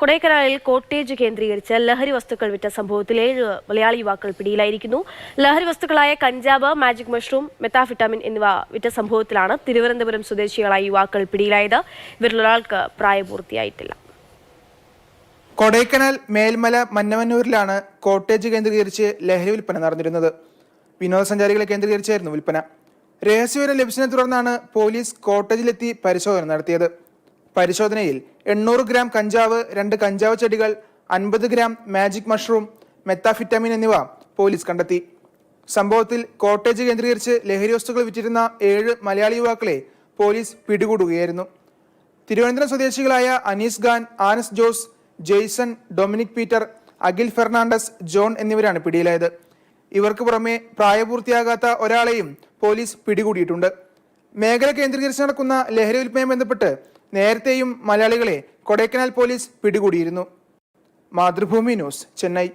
കൊടൈക്കനാലിൽ cottage കേന്ദ്രീകരിച്ച് ലഹരി വസ്തുക്കൾ വിറ്റ സംഭവത്തിൽ ഏഴ് മലയാളി യുവാക്കൾ പിടിയിലായിരിക്കുന്നു. ലഹരി വസ്തുക്കളായ കഞ്ചാവ് മാജിക് മഷ്റൂം മെത്താഫിറ്റാമിൻ എന്നിവ വിറ്റ സംഭവത്തിലാണ് തിരുവനന്തപുരം സ്വദേശികളായ യുവാക്കൾ പിടിയിലായത്. ഇവരിലൊരാൾക്ക് പ്രായപൂർത്തിയായിട്ടില്ല. കൊടൈക്കനാൽ മേൽമല മന്നമന്നൂരിലാണ് കോട്ടേജ് കേന്ദ്രീകരിച്ച് ലഹരി വിൽപ്പന നടന്നിരുന്നത്. വിനോദസഞ്ചാരികളെ കേന്ദ്രീകരിച്ചായിരുന്നു വിൽപ്പന. രഹസ്യവിവരം ലഭിച്ചതിനെ തുടർന്നാണ് പോലീസ് കോട്ടേജിലെത്തി പരിശോധന നടത്തിയത്. പരിശോധനയിൽ എണ്ണൂറ് ഗ്രാം കഞ്ചാവ് രണ്ട് കഞ്ചാവ് ചെടികൾ അൻപത് ഗ്രാം മാജിക് മഷ്റൂം മെത്താഫിറ്റാമിൻ എന്നിവ പോലീസ് കണ്ടെത്തി. സംഭവത്തിൽ കോട്ടേജ് കേന്ദ്രീകരിച്ച് ലഹരി വസ്തുക്കൾ വിറ്റിരുന്ന ഏഴ് മലയാളി യുവാക്കളെ പോലീസ് പിടികൂടുകയായിരുന്നു. തിരുവനന്തപുരം സ്വദേശികളായ അനീസ് ഖാൻ ആനസ് ജോസ് ജെയ്സൺ ഡൊമിനിക് പീറ്റർ അഖിൽ ഫെർണാണ്ടസ് ജോൺ എന്നിവരാണ് പിടിയിലായത്. ഇവർക്ക് പുറമെ പ്രായപൂർത്തിയാകാത്ത ഒരാളെയും പോലീസ് പിടികൂടിയിട്ടുണ്ട്. മേഖല കേന്ദ്രീകരിച്ച് നടക്കുന്ന ലഹരി വിൽപ്പനയുമായി ബന്ധപ്പെട്ട് നേരത്തെയും മലയാളികളെ കൊടൈക്കനാൽ പോലീസ് പിടികൂടിയിരുന്നു. മാതൃഭൂമി ന്യൂസ് ചെന്നൈ.